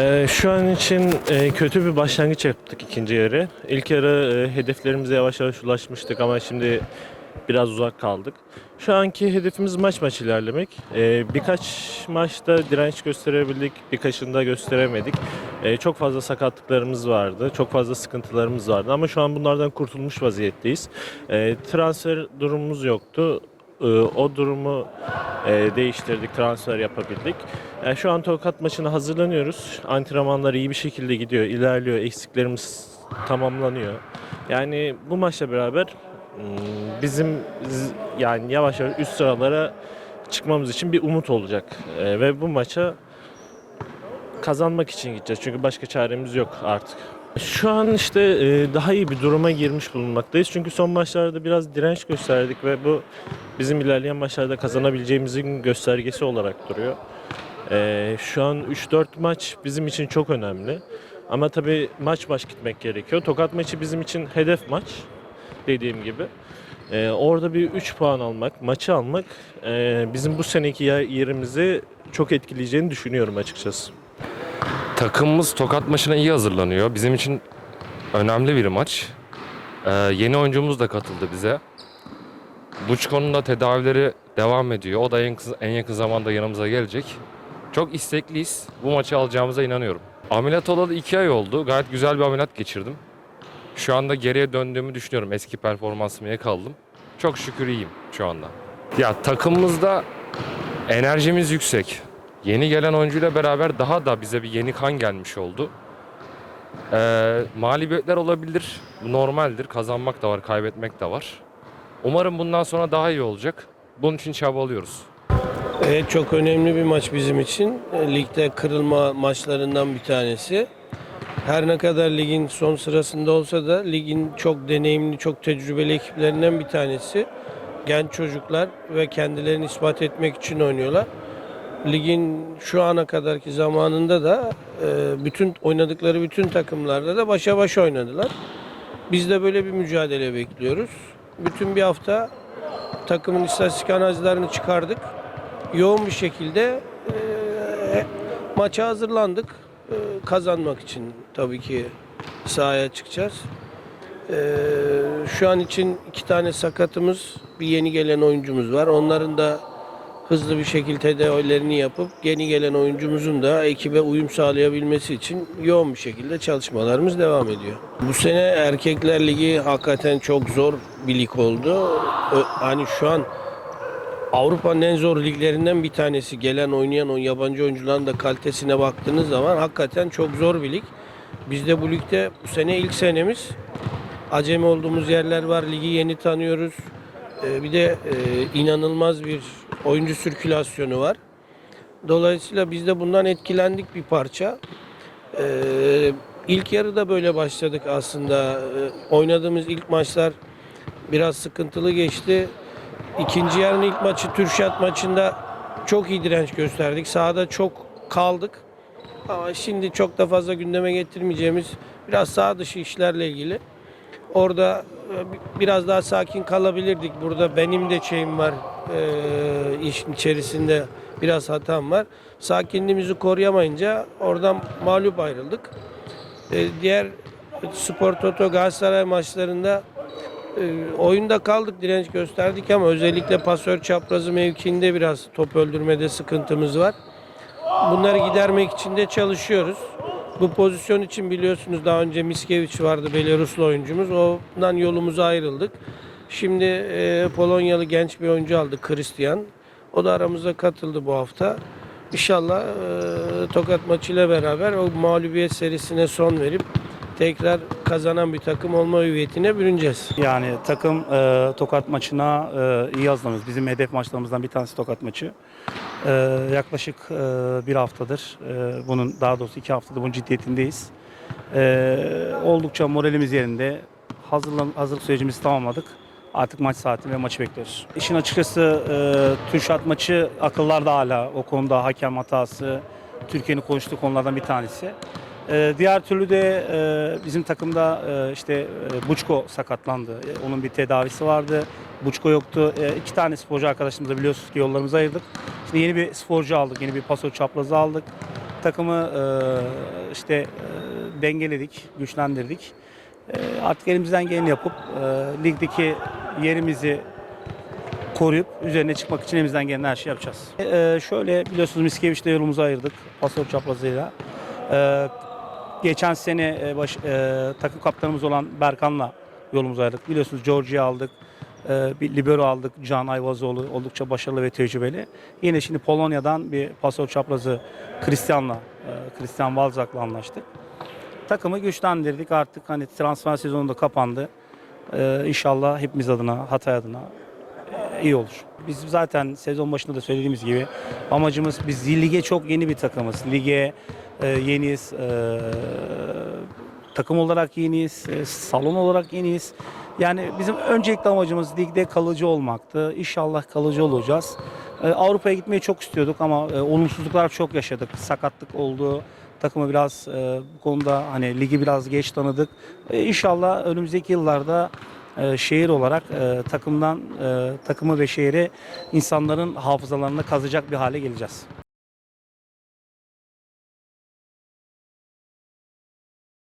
Ee, şu an için e, kötü bir başlangıç yaptık ikinci yarı. İlk yarı e, hedeflerimize yavaş yavaş ulaşmıştık ama şimdi biraz uzak kaldık. Şu anki hedefimiz maç maç ilerlemek. Ee, birkaç maçta direnç gösterebildik, birkaçında gösteremedik. Ee, çok fazla sakatlıklarımız vardı, çok fazla sıkıntılarımız vardı ama şu an bunlardan kurtulmuş vaziyetteyiz. Ee, transfer durumumuz yoktu. Ee, o durumu e, değiştirdik, transfer yapabildik. Yani şu an Tokat maçına hazırlanıyoruz. Antrenmanlar iyi bir şekilde gidiyor, ilerliyor, eksiklerimiz tamamlanıyor. Yani bu maçla beraber hmm, bizim yani yavaş yavaş üst sıralara çıkmamız için bir umut olacak. Ee, ve bu maça kazanmak için gideceğiz. Çünkü başka çaremiz yok artık. Şu an işte e, daha iyi bir duruma girmiş bulunmaktayız. Çünkü son maçlarda biraz direnç gösterdik ve bu bizim ilerleyen maçlarda kazanabileceğimizin göstergesi olarak duruyor. E, şu an 3-4 maç bizim için çok önemli. Ama tabii maç maç gitmek gerekiyor. Tokat maçı bizim için hedef maç dediğim gibi. E, orada bir 3 puan almak, maçı almak e, bizim bu seneki yer- yerimizi çok etkileyeceğini düşünüyorum açıkçası. Takımımız Tokat maçına iyi hazırlanıyor. Bizim için önemli bir maç. Ee, yeni oyuncumuz da katıldı bize. Buçko'nun da tedavileri devam ediyor. O da en, en yakın zamanda yanımıza gelecek. Çok istekliyiz. Bu maçı alacağımıza inanıyorum. Ameliyat olalı iki ay oldu. Gayet güzel bir ameliyat geçirdim. Şu anda geriye döndüğümü düşünüyorum. Eski performansımı yakaladım. Çok şükür iyiyim şu anda. Ya takımımızda enerjimiz yüksek. Yeni gelen oyuncuyla beraber daha da bize bir yeni kan gelmiş oldu. Ee, mağlubiyetler olabilir. Bu normaldir. Kazanmak da var, kaybetmek de var. Umarım bundan sonra daha iyi olacak. Bunun için çabalıyoruz. Evet çok önemli bir maç bizim için. E, Ligde kırılma maçlarından bir tanesi. Her ne kadar ligin son sırasında olsa da ligin çok deneyimli, çok tecrübeli ekiplerinden bir tanesi. Genç çocuklar ve kendilerini ispat etmek için oynuyorlar. Ligin şu ana kadarki zamanında da e, bütün oynadıkları bütün takımlarda da başa baş oynadılar. Biz de böyle bir mücadele bekliyoruz. Bütün bir hafta takımın istatistik analizlerini çıkardık yoğun bir şekilde e, maça hazırlandık. E, kazanmak için tabii ki sahaya çıkacağız. E, şu an için iki tane sakatımız, bir yeni gelen oyuncumuz var. Onların da hızlı bir şekilde tedavilerini yapıp yeni gelen oyuncumuzun da ekibe uyum sağlayabilmesi için yoğun bir şekilde çalışmalarımız devam ediyor. Bu sene Erkekler Ligi hakikaten çok zor bir lig oldu. Hani şu an Avrupa'nın en zor liglerinden bir tanesi. Gelen oynayan o yabancı oyuncuların da kalitesine baktığınız zaman hakikaten çok zor bir lig. Biz de bu ligde bu sene ilk senemiz. Acemi olduğumuz yerler var. Ligi yeni tanıyoruz. Ee, bir de e, inanılmaz bir oyuncu sirkülasyonu var. Dolayısıyla biz de bundan etkilendik bir parça. Ee, ilk yarıda böyle başladık aslında. Ee, oynadığımız ilk maçlar biraz sıkıntılı geçti. İkinci yarının ilk maçı Türşat maçında çok iyi direnç gösterdik. Sahada çok kaldık. Ama şimdi çok da fazla gündeme getirmeyeceğimiz biraz sağ dışı işlerle ilgili. Orada e, bi- biraz daha sakin kalabilirdik. Burada benim de şeyim var. e, işin içerisinde biraz hatam var. Sakinliğimizi koruyamayınca oradan mağlup ayrıldık. E, diğer Spor Toto Galatasaray maçlarında e, oyunda kaldık, direnç gösterdik ama özellikle pasör çaprazı mevkiinde biraz top öldürmede sıkıntımız var. Bunları gidermek için de çalışıyoruz. Bu pozisyon için biliyorsunuz daha önce Miskeviç vardı Belaruslu oyuncumuz. Ondan yolumuza ayrıldık. Şimdi e, Polonyalı genç bir oyuncu aldı Christian. O da aramıza katıldı bu hafta. İnşallah e, Tokat maçıyla beraber o mağlubiyet serisine son verip tekrar kazanan bir takım olma hüviyetine bürüneceğiz. Yani takım e, Tokat maçına e, iyi hazırlanıyoruz. Bizim hedef maçlarımızdan bir tanesi Tokat maçı. E, yaklaşık e, bir haftadır, e, bunun daha doğrusu iki haftadır bunun ciddiyetindeyiz. E, oldukça moralimiz yerinde. Hazırlan, hazırlık sürecimizi tamamladık. Artık maç saati ve maçı bekliyoruz. İşin açıkçası e, Türşat maçı akıllarda hala. O konuda hakem hatası, Türkiye'nin konuştuğu konulardan bir tanesi. Ee, diğer türlü de e, bizim takımda e, işte e, Buçko sakatlandı. E, onun bir tedavisi vardı. Buçko yoktu. E, iki tane sporcu arkadaşımızla biliyorsunuz ki yollarımızı ayırdık. Şimdi yeni bir sporcu aldık. Yeni bir pasör çaprazı aldık. takımı işte e, dengeledik, güçlendirdik. Artık elimizden geleni yapıp ligdeki yerimizi koruyup üzerine çıkmak için elimizden gelen her şeyi yapacağız. E, şöyle biliyorsunuz Miskeviç'le yolumuzu ayırdık pasör çaprazıyla. E, geçen sene e, baş, e, takım kaptanımız olan Berkan'la yolumuzu ayırdık. Biliyorsunuz Georgia'yı aldık. E, bir libero aldık. Can Ayvazoğlu oldukça başarılı ve tecrübeli. Yine şimdi Polonya'dan bir pasör çaprazı Christian'la, e, Christian Walzak'la anlaştık. Takımı güçlendirdik. Artık hani transfer sezonu da kapandı. E, inşallah hepimiz adına, Hatay adına iyi olur. Biz zaten sezon başında da söylediğimiz gibi amacımız biz lige çok yeni bir takımız. Lige e, yeniyiz. E, takım olarak yeniyiz. e, salon olarak yeniyiz. Yani bizim öncelikli amacımız ligde kalıcı olmaktı. İnşallah kalıcı olacağız. E, Avrupa'ya gitmeyi çok istiyorduk ama e, olumsuzluklar çok yaşadık. Sakatlık oldu. Takımı biraz e, bu konuda hani ligi biraz geç tanıdık. E, inşallah önümüzdeki yıllarda e, şehir olarak e, takımdan e, takımı ve şehri insanların hafızalarına kazacak bir hale geleceğiz.